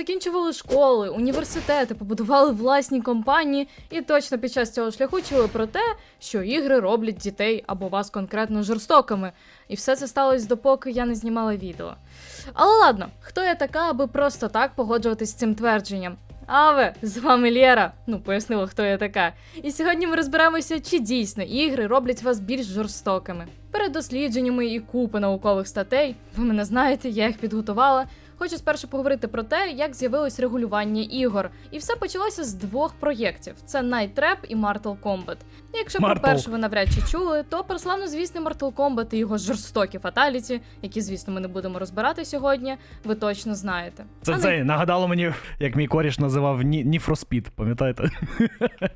позакінчували школи, університети, побудували власні компанії, і точно під час цього шляху чули про те, що ігри роблять дітей або вас конкретно жорстокими. І все це сталося допоки я не знімала відео. Але ладно, хто я така, аби просто так погоджуватись з цим твердженням? Аве, з вами Лєра. Ну, пояснила, хто я така. І сьогодні ми розберемося, чи дійсно ігри роблять вас більш жорстокими. Перед дослідженнями і купи наукових статей, ви мене знаєте, я їх підготувала. Хочу спершу поговорити про те, як з'явилось регулювання ігор. І все почалося з двох проєктів: це Night Trap і Mortal Kombat. Якщо про Mortal. першу ви навряд чи чули, то про славнозвісний Mortal Kombat і його жорстокі фаталіті, які, звісно, ми не будемо розбирати сьогодні, ви точно знаєте. Це А не- це нагадало мені, як мій коріш називав Ні- Ніфроспід, пам'ятаєте?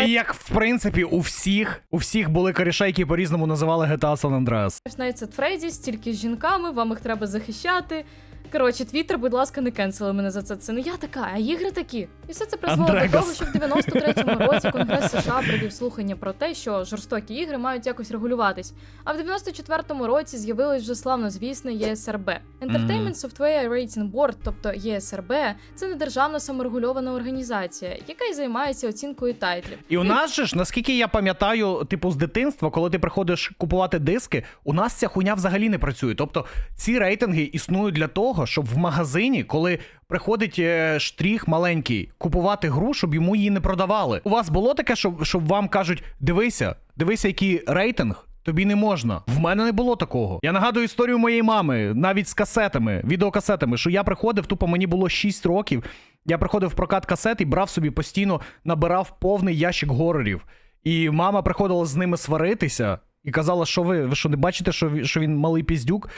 І як в принципі у всіх, у всіх були коріші, які по-різному називали GTA San Andreas. Nights at тільки з жінками, вам їх треба захищати. Коротше, Твіттер, будь ласка, не кенсели мене за це. Це не я така, а ігри такі. І все це призвело до того, що в 93-му році Конгрес США провів слухання про те, що жорстокі ігри мають якось регулюватись. А в 94-му році з'явилось вже славнозвісне ЄСРБ. Entertainment Software Rating Board, тобто ЄСРБ, це недержавна саморегульована організація, яка й займається оцінкою тайтлів. І у нас же ж, наскільки я пам'ятаю, типу з дитинства, коли ти приходиш купувати диски, у нас ця хуйня взагалі не працює. Тобто ці рейтинги існують для того, щоб в магазині, коли приходить е, штрих маленький, купувати гру, щоб йому її не продавали. У вас було таке, щоб, щоб вам кажуть: дивися, дивися, який рейтинг. Тобі не можна. В мене не було такого. Я нагадую історію моєї мами, навіть з касетами, відеокасетами, що я приходив, тупо мені було 6 років. Я приходив в прокат касет і брав собі постійно, набирав повний ящик горорів. І мама приходила з ними сваритися і казала, що ви, ви що не бачите, що, що він малий піздюк.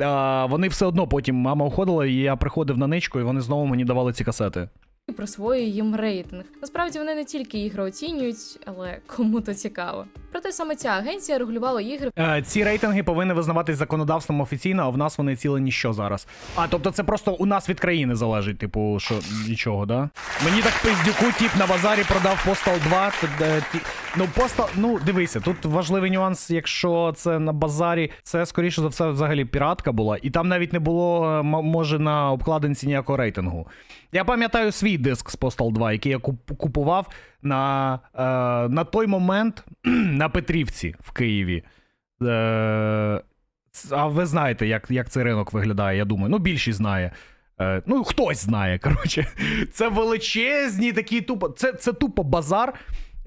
А, вони все одно потім мама уходила, і я приходив на ничку, і вони знову мені давали ці касети. і присвоює їм рейтинг. Насправді вони не тільки ігри оцінюють, але кому то цікаво. Проте саме ця агенція регулювала ігри Е, ці рейтинги повинні визнаватись законодавством офіційно, а в нас вони ціле ніщо зараз. А тобто це просто у нас від країни залежить, типу, що нічого, да? Мені так пиздюку тіп на базарі продав Postal 2. Ну, Postal, ну дивися, тут важливий нюанс, якщо це на базарі, це скоріше за все взагалі піратка була, і там навіть не було, е, може, на обкладинці ніякого рейтингу. Я пам'ятаю свій диск з Postal 2, який я купував на, е, на той момент на Петрівці в Києві. Е, а ви знаєте, як, як цей ринок виглядає, я думаю. Ну, більшість знає. Е, ну, хтось знає, коротше. Це величезні такі тупо. Це, це тупо базар.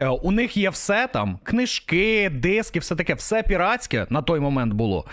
Е, у них є все там: книжки, диски, все таке, все піратське на той момент було.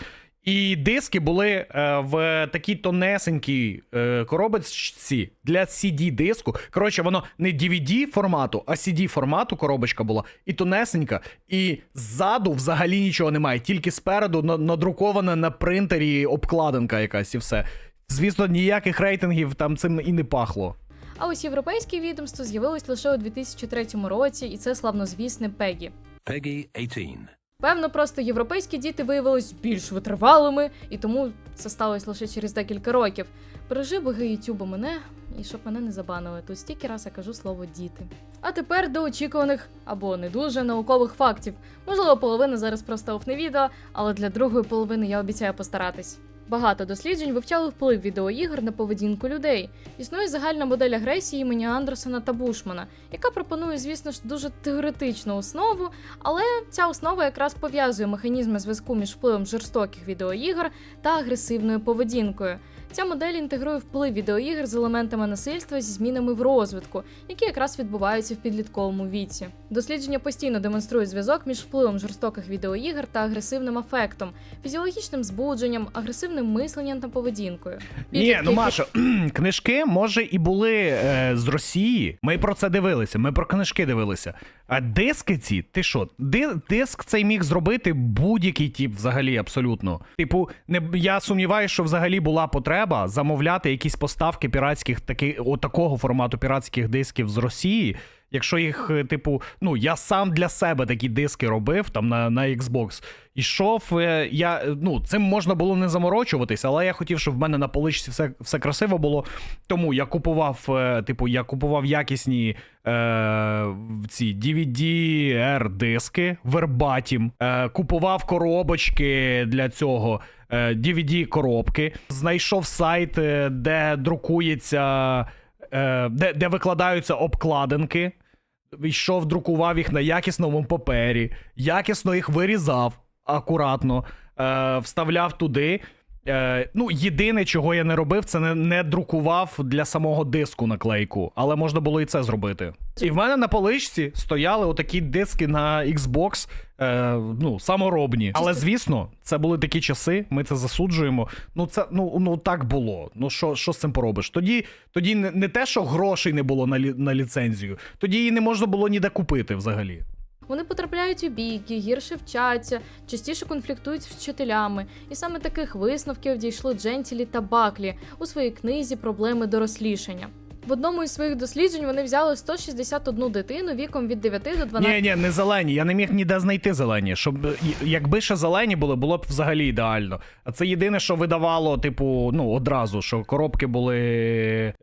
І диски були е, в такій тонесенькій е, коробочці для CD-диску. Коротше, воно не DVD формату, а CD формату коробочка була і тонесенька. І ззаду взагалі нічого немає, тільки спереду на- надрукована на принтері обкладинка якась і все. Звісно, ніяких рейтингів там цим і не пахло. А ось європейське відомство з'явилось лише у 2003 році, і це славнозвісне Пегі. Peggy 18. Певно, просто європейські діти виявились більш витривалими, і тому це сталося лише через декілька років. Бережи боги Ютуба мене, і щоб мене не забанили. Тут стільки раз я кажу слово діти. А тепер до очікуваних або не дуже наукових фактів. Можливо, половина зараз просто офне відео, але для другої половини я обіцяю постаратись. Багато досліджень вивчали вплив відеоігр на поведінку людей. Існує загальна модель агресії імені Андерсона та Бушмана, яка пропонує, звісно ж, дуже теоретичну основу, але ця основа якраз пов'язує механізми зв'язку між впливом жорстоких відеоігр та агресивною поведінкою. Ця модель інтегрує вплив відеоігр з елементами насильства зі змінами в розвитку, які якраз відбуваються в підлітковому віці. Дослідження постійно демонструють зв'язок між впливом жорстоких відеоігр та агресивним афектом, фізіологічним збудженням, агресивним мисленням та поведінкою. Ні, ну Маша, книжки, може, і були е, з Росії. Ми про це дивилися, ми про книжки дивилися. А диски ці, ти що? Диск цей міг зробити будь-який тип взагалі абсолютно. Типу, не, я сумніваюся, що взагалі була потреба замовляти якісь поставки піратських, таки, такого формату піратських дисків з Росії. Якщо їх, е, типу, ну я сам для себе такі диски робив там на, на Xbox. Ішов, е, я е, ну цим можна було не заморочуватись, але я хотів, щоб в мене на поличці все, все красиво було. Тому я купував, типу, я купував якісні е, ці DVD-R диски, вербатім, е, купував коробочки для цього. Е, DVD-коробки, знайшов сайт, е, де друкується е, де, де викладаються обкладинки. Йшов, друкував їх на якісному папері, якісно їх вирізав акуратно, вставляв туди. Е, ну, єдине, чого я не робив, це не, не друкував для самого диску наклейку, але можна було і це зробити. І в мене на поличці стояли отакі диски на Xbox, е, ну, саморобні. Але звісно, це були такі часи, ми це засуджуємо. Ну, це ну, ну так було. Ну що, що з цим поробиш? Тоді, тоді не, не те, що грошей не було на, лі, на ліцензію, тоді її не можна було ніде купити взагалі. Вони потрапляють у бійки, гірше вчаться, частіше конфліктують з вчителями. І саме таких висновків дійшло Джентілі та Баклі у своїй книзі Проблеми дорослішання. В одному із своїх досліджень вони взяли 161 дитину віком від 9 до 12 Ні, ні, не зелені. Я не міг ніде знайти зелені. Щоб якби ще зелені були, було б взагалі ідеально. А це єдине, що видавало, типу, ну одразу, що коробки були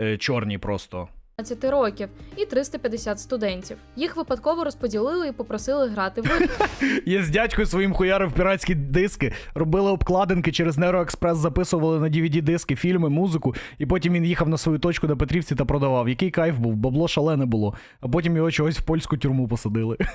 е, чорні просто. 12 років і 350 студентів. Їх випадково розподілили і попросили грати в. Я з дядькою своїм хуярив піратські диски, робили обкладинки через Нероекспрес, записували на DVD диски, фільми, музику, і потім він їхав на свою точку на Петрівці та продавав. Який кайф був, бабло шалене було. А потім його чогось в польську тюрму посадили.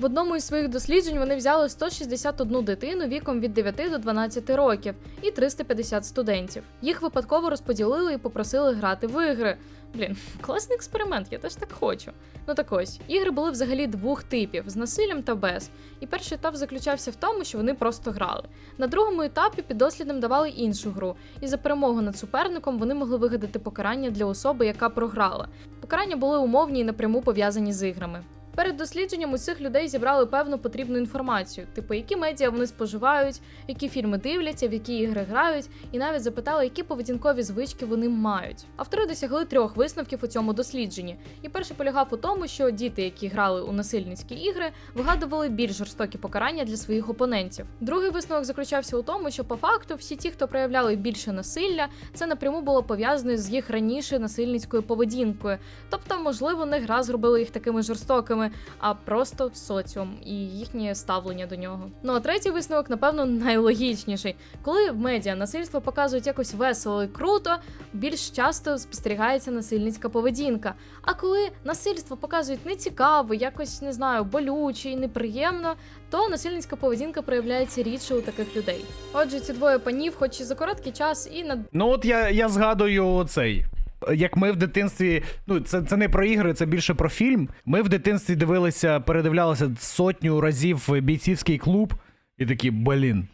В одному із своїх досліджень вони взяли 161 дитину віком від 9 до 12 років і 350 студентів. Їх випадково розподілили і попросили грати в ігри. Блін, класний експеримент, я теж так хочу. Ну так ось, ігри були взагалі двох типів з насиллям та без. І перший етап заключався в тому, що вони просто грали. На другому етапі підослідним давали іншу гру, і за перемогу над суперником вони могли вигадати покарання для особи, яка програла. Покарання були умовні і напряму пов'язані з іграми. Перед дослідженням усіх людей зібрали певну потрібну інформацію, типу які медіа вони споживають, які фільми дивляться, в які ігри грають, і навіть запитали, які поведінкові звички вони мають. Автори досягли трьох висновків у цьому дослідженні. І перший полягав у тому, що діти, які грали у насильницькі ігри, вигадували більш жорстокі покарання для своїх опонентів. Другий висновок заключався у тому, що по факту всі ті, хто проявляли більше насилля, це напряму було пов'язано з їх раніше насильницькою поведінкою. Тобто, можливо, не гра зробила їх такими жорстокими, а просто соціум і їхнє ставлення до нього. Ну а третій висновок, напевно, найлогічніший. Коли в медіа насильство показують якось весело і круто, більш часто спостерігається насильницька поведінка. А коли насильство показують нецікаво, якось не знаю, болюче і неприємно, то насильницька поведінка проявляється рідше у таких людей. Отже, ці двоє панів, хоч і за короткий час, і на Ну от я, я згадую цей. Як ми в дитинстві, ну це, це не про ігри, це більше про фільм. Ми в дитинстві дивилися, передивлялися сотню разів бійцівський клуб, і такі, блін,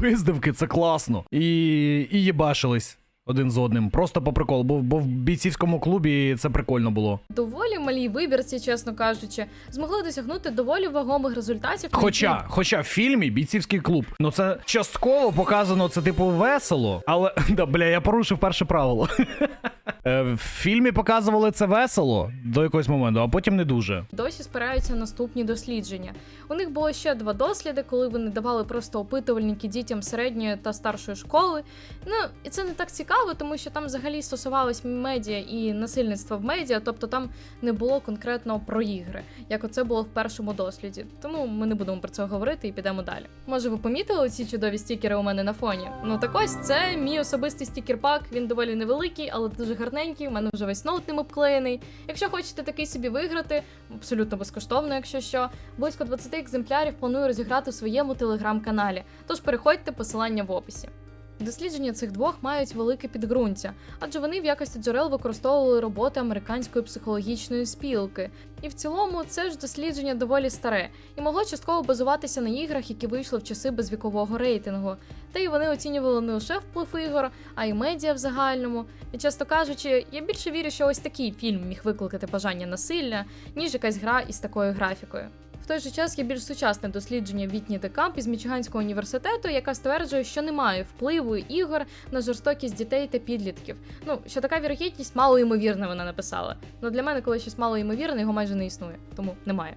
пиздивки, це класно. І, і їбашились один з одним. Просто по приколу. Бо, бо в бійцівському клубі це прикольно було. доволі малій вибірці, чесно кажучи, змогли досягнути доволі вагомих результатів. Хоча, хоча в фільмі бійцівський клуб, ну це частково показано, це типу весело. Але да, бля, я порушив перше правило. Е, В фільмі показували це весело до якогось моменту, а потім не дуже. досі спираються наступні дослідження. У них було ще два досліди, коли вони давали просто опитувальники дітям середньої та старшої школи. Ну і це не так цікаво, тому що там взагалі стосувалось медіа і насильництва в медіа, тобто там не було конкретно про ігри, як оце було в першому досліді. Тому ми не будемо про це говорити і підемо далі. Може, ви помітили ці чудові стікери у мене на фоні? Ну так ось це мій особистий стікер-пак. Він доволі невеликий, але дуже гарненький. У мене вже весь ноут ним обклеєний. Якщо хочете такий собі виграти, абсолютно безкоштовно, якщо що, близько 20 екземплярів планую розіграти у своєму телеграм-каналі. Тож переходьте посилання в описі. Дослідження цих двох мають велике підґрунтя, адже вони в якості джерел використовували роботи американської психологічної спілки. І в цілому це ж дослідження доволі старе і могло частково базуватися на іграх, які вийшли в часи безвікового рейтингу. Та й вони оцінювали не лише вплив ігор, а й медіа в загальному. І часто кажучи, я більше вірю, що ось такий фільм міг викликати бажання насилля, ніж якась гра із такою графікою. Той же час є більш сучасне дослідження Вітні Декамп із Мічиганського університету, яка стверджує, що немає впливу ігор на жорстокість дітей та підлітків. Ну, що така вірогідність мало ймовірна, вона написала. Ну для мене, коли щось мало ймовірне, його майже не існує, тому немає.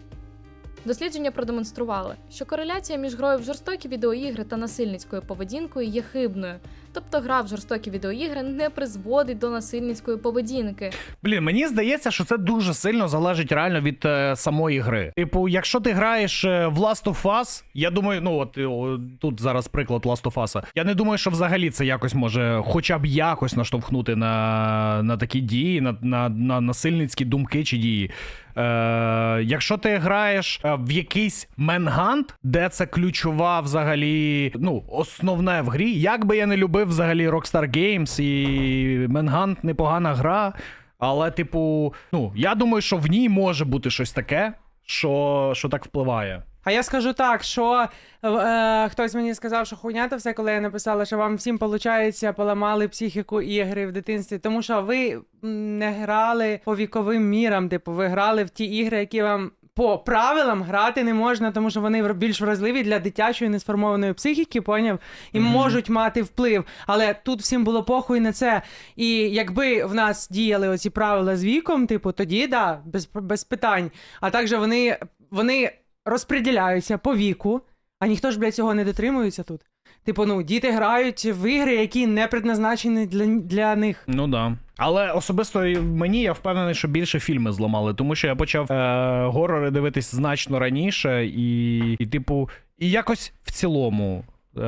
Дослідження продемонстрували, що кореляція між грою в жорстокі відеоігри та насильницькою поведінкою є хибною. Тобто гра в жорстокі відеоігри не призводить до насильницької поведінки. Блін, мені здається, що це дуже сильно залежить реально від е, самої гри. Типу, якщо ти граєш е, в Last of Us, я думаю, ну от о, тут зараз приклад Last of Us, Я не думаю, що взагалі це якось може, хоча б якось наштовхнути на, на такі дії, на, на, на насильницькі думки чи дії. Е, якщо ти граєш е, в якийсь менгант, де це ключова взагалі, ну, основне в грі, як би я не любив взагалі Rockstar Games і Менгант непогана гра. Але, типу, ну, я думаю, що в ній може бути щось таке, що, що так впливає. А я скажу так, що е, хтось мені сказав, що хуйня то все, коли я написала, що вам всім, виходить, поламали психіку ігри в дитинстві, тому що ви не грали по віковим мірам, типу, ви грали в ті ігри, які вам. По правилам грати не можна, тому що вони більш вразливі для дитячої несформованої психіки, поняв? І Мгм. можуть мати вплив. Але тут всім було похуй на це. І якби в нас діяли оці правила з віком, типу, тоді да, без, без питань. А також вони, вони розподіляються по віку, а ніхто ж, блядь, цього не дотримується тут. Типу, ну, діти грають в ігри, які не предназначені для, для них. Ну да. Але особисто мені я впевнений, що більше фільми зламали, тому що я почав е, горори дивитись значно раніше, і, і типу, і якось в цілому. Е,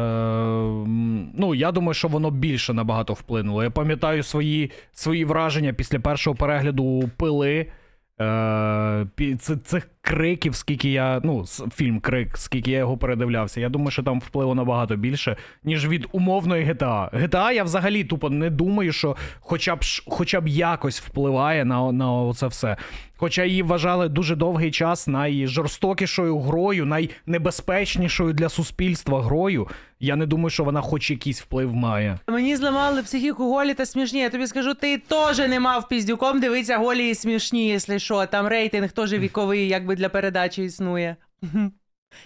ну, я думаю, що воно більше набагато вплинуло. Я пам'ятаю свої, свої враження після першого перегляду пили. Е, цих криків, скільки я. Ну, фільм Крик, скільки я його передивлявся. Я думаю, що там впливу набагато більше, ніж від умовної GTA. GTA я взагалі тупо не думаю, що хоча б хоча б якось впливає на, на це все. Хоча її вважали дуже довгий час найжорстокішою грою, найнебезпечнішою для суспільства грою. Я не думаю, що вона хоч якийсь вплив має. Мені зламали психіку голі та смішні. Я тобі скажу, ти теж не мав піздюком дивитися голі і смішні, якщо що. Там рейтинг теж віковий, якби для передачі існує.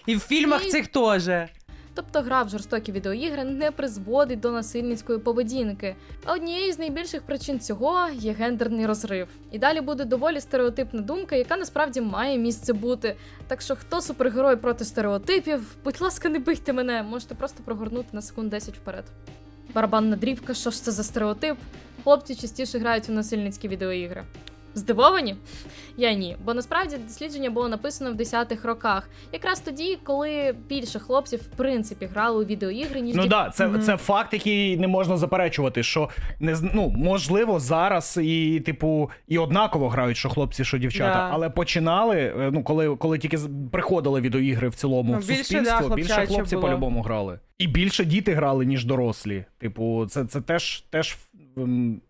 І в фільмах І- цих теж. Тобто гра в жорстокі відеоігри не призводить до насильницької поведінки. А однією з найбільших причин цього є гендерний розрив. І далі буде доволі стереотипна думка, яка насправді має місце бути. Так що хто супергерой проти стереотипів, будь ласка, не бийте мене, можете просто прогорнути на секунд 10 вперед. Барабанна дрібка, що ж це за стереотип? Хлопці частіше грають у насильницькі відеоігри. Здивовані? Я ні, бо насправді дослідження було написано в 10-х роках, якраз тоді, коли більше хлопців в принципі грали у відеоігри, ніж Ну дів- да, це, Мгм. це факт, який не можна заперечувати. Що не ну, можливо, зараз і, типу, і однаково грають, що хлопці, що дівчата. Да. Але починали, е, ну, коли, коли тільки приходили відеоігри в цілому Ну, в більше, суспільство, да, більше хлопці по-любому грали. І більше діти грали, ніж дорослі. Типу, це, це теж, теж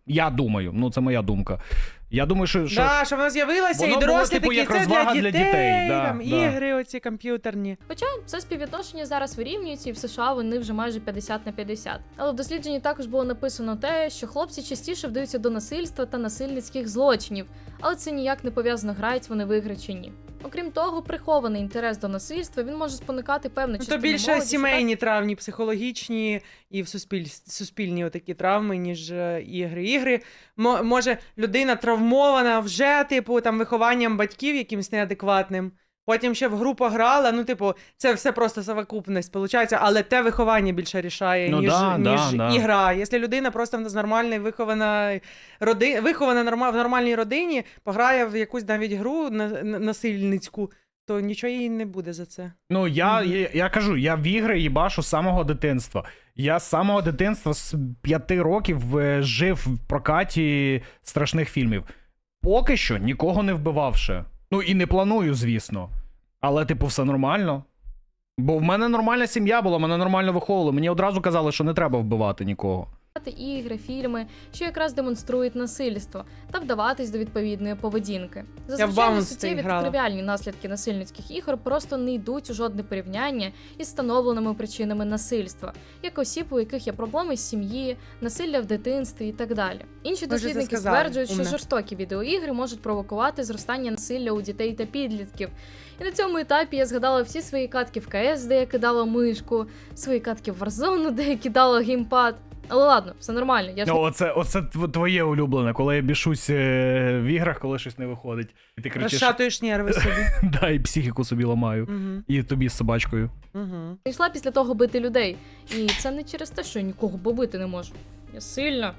я думаю, ну це моя думка. Я думаю, що. що... Да, що воно з'явилося, Воно і було, дорослі типу, такі, як це розвага для для дітей, дітей, да, там, да. ігри оці комп'ютерні. Хоча це співвідношення зараз вирівнюється, і в США вони вже майже 50 на 50. Але в дослідженні також було написано те, що хлопці частіше вдаються до насильства та насильницьких злочинів, але це ніяк не пов'язано, грають вони в ігри чи ні. Окрім того, прихований інтерес до насильства він може спонукати певне Ну, то більше молоді, сімейні сімейні травні, психологічні і в суспіль... суспільні отакі травми, ніж е, ігри. Ігри мо- може людина травмована вже, типу, там вихованням батьків якимось неадекватним. Потім ще в гру пограла. Ну, типу, це все просто совокупність, виходить, але те виховання більше рішає, Ну ніж, да, да, ніж да. ігра. Якщо людина просто з нормальної вихована роди... вихована норма... в нормальній родині, пограє в якусь навіть гру на... на- насильницьку, то нічого їй не буде за це. Ну, я, я, я кажу, я в ігри їбашу з самого дитинства. Я з самого дитинства з п'яти років е, жив в прокаті страшних фільмів. Поки що нікого не вбивавши. Ну і не планую, звісно. Але, типу, все нормально. Бо в мене нормальна сім'я була, мене нормально виховували. Мені одразу казали, що не треба вбивати нікого. Ігри, фільми, що якраз демонструють насильство, та вдаватись до відповідної поведінки. Зазвичай цей та тривіальні наслідки насильницьких ігор просто не йдуть у жодне порівняння із встановленими причинами насильства, як осіб, у яких є проблеми з сім'ї, насилля в дитинстві і так далі. Інші Ви дослідники стверджують, що жорстокі відеоігри можуть провокувати зростання насилля у дітей та підлітків. І на цьому етапі я згадала всі свої катки в КС, де я кидала мишку, свої катки в Warzone, де я кидала геймпад. Але ладно, все нормально. Я ж Ну, оце, оце тв- твоє улюблене, коли я бішусь е, в іграх, коли щось не виходить. І ти кричиш, Розшатуєш нерви собі. да, і психіку собі ламаю. Угу. І тобі з собачкою. Угу. не йшла після того бити людей. І це не через те, що я нікого побити не можу. Я сильна.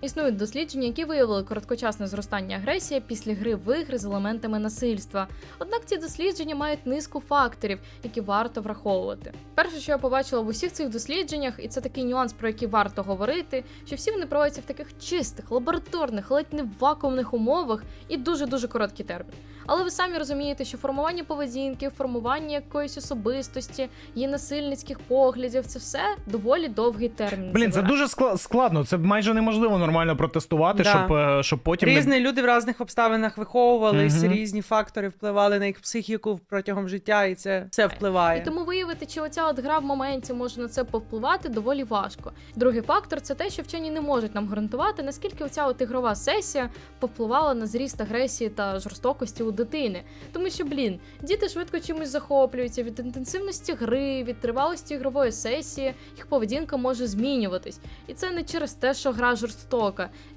Існують дослідження, які виявили короткочасне зростання агресії після гри в ігри з елементами насильства. Однак ці дослідження мають низку факторів, які варто враховувати. Перше, що я побачила в усіх цих дослідженнях, і це такий нюанс, про який варто говорити, що всі вони проводяться в таких чистих, лабораторних, ледь не вакуумних умовах і дуже дуже короткий термін. Але ви самі розумієте, що формування поведінки, формування якоїсь особистості, її насильницьких поглядів це все доволі довгий термін. Блін, це дуже скла- складно. Це майже неможливо нормально протестувати, Да. щоб, е, щоб потім. не- Різні люди в різних обставинах виховувались, Мгм. різні фактори впливали на їх психіку протягом життя, і це все впливає. І тому виявити, чи оця от гра в моменті може на це повпливати, доволі важко. Другий фактор це те, що вчені не можуть нам гарантувати, наскільки оця от ігрова сесія повпливала на зріст агресії та жорстокості у дитини. Тому що, блін, діти швидко чимось захоплюються від інтенсивності гри, від тривалості ігрової сесії, їх поведінка може змінюватись. І це не через те, що гра жорстока.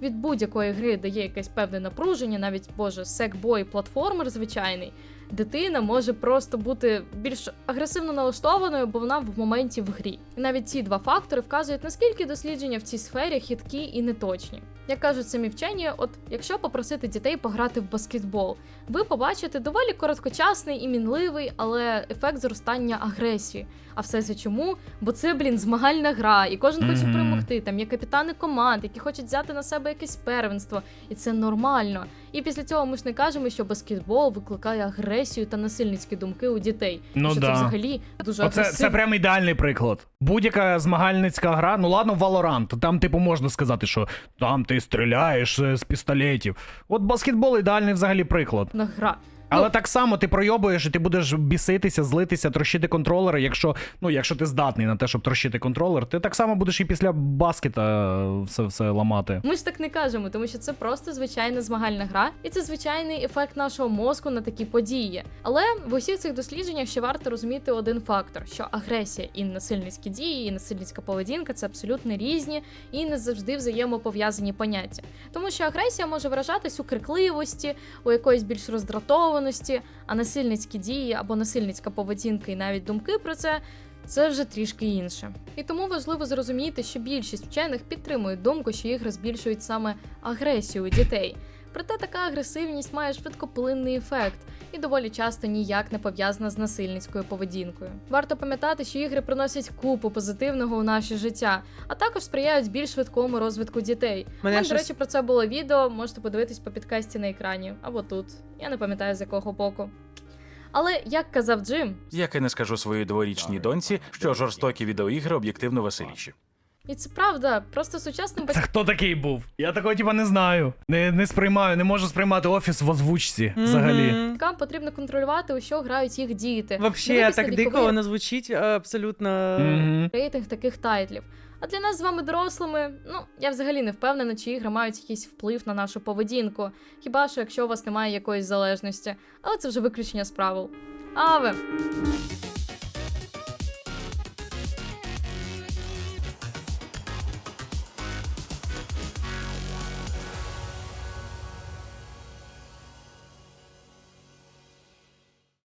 Від будь-якої гри дає якесь певне напруження, навіть боже, секбой платформер звичайний. Дитина може просто бути більш агресивно налаштованою, бо вона в моменті в грі. І навіть ці два фактори вказують, наскільки дослідження в цій сфері хиткі і неточні. Як кажуть самі вчені, от якщо попросити дітей пограти в баскетбол, ви побачите доволі короткочасний і мінливий, але ефект зростання агресії. А все це чому? Бо це, блін, змагальна гра, і кожен хоче перемогти. Там є капітани команд, які хочуть взяти на себе якесь первенство, і це нормально. І після цього ми ж не кажемо, що баскетбол викликає агресію та насильницькі думки у дітей. Ну що да. це взагалі дуже Оце це прям ідеальний приклад. Будь-яка змагальницька гра, ну ладно, Valorant, там, типу, можна сказати, що там ти стріляєш е, з пістолетів. От баскетбол ідеальний взагалі приклад. на гра. Але Ну, так само ти пройобуєш і ти будеш біситися, злитися, трощити контролери. Якщо, ну, якщо ти здатний на те, щоб трощити контролер, ти так само будеш і після баскета е, все, все ламати. Ми ж так не кажемо, тому що це просто звичайна змагальна гра, і це звичайний ефект нашого мозку на такі події. Але в усіх цих дослідженнях ще варто розуміти один фактор: що агресія і насильницькі дії, і насильницька поведінка це абсолютно різні і не завжди взаємопов'язані поняття. Тому що агресія може виражатись у крикливості, у якоїсь більш роздратованості, а насильницькі дії або насильницька поведінка і навіть думки про це. Це вже трішки інше. І тому важливо зрозуміти, що більшість вчених підтримують думку, що ігри збільшують саме агресію у дітей. Проте така агресивність має швидкоплинний ефект і доволі часто ніяк не пов'язана з насильницькою поведінкою. Варто пам'ятати, що ігри приносять купу позитивного у наше життя, а також сприяють більш швидкому розвитку дітей. У Мене мене, до речі, про це було відео. Можете подивитись по підкасті на екрані або тут. Я не пам'ятаю з якого боку. Але як казав Джим, Як і не скажу своїй дворічній доньці, що жорстокі відеоігри об'єктивно веселіші. І це правда, просто сучасним Це хто такий був? Я такого типа не знаю. Не, не сприймаю, не можу сприймати офіс в озвучці взагалі. Батькам потрібно контролювати, у що грають їх діти. Вообще, Дивитись так віковий дико воно звучить е, абсолютно. Мгм. рейтинг таких тайтлів. А для нас з вами дорослими, ну я взагалі не впевнена, чи ігри мають якийсь вплив на нашу поведінку. Хіба що якщо у вас немає якоїсь залежності, але це вже виключення з правил. Аве!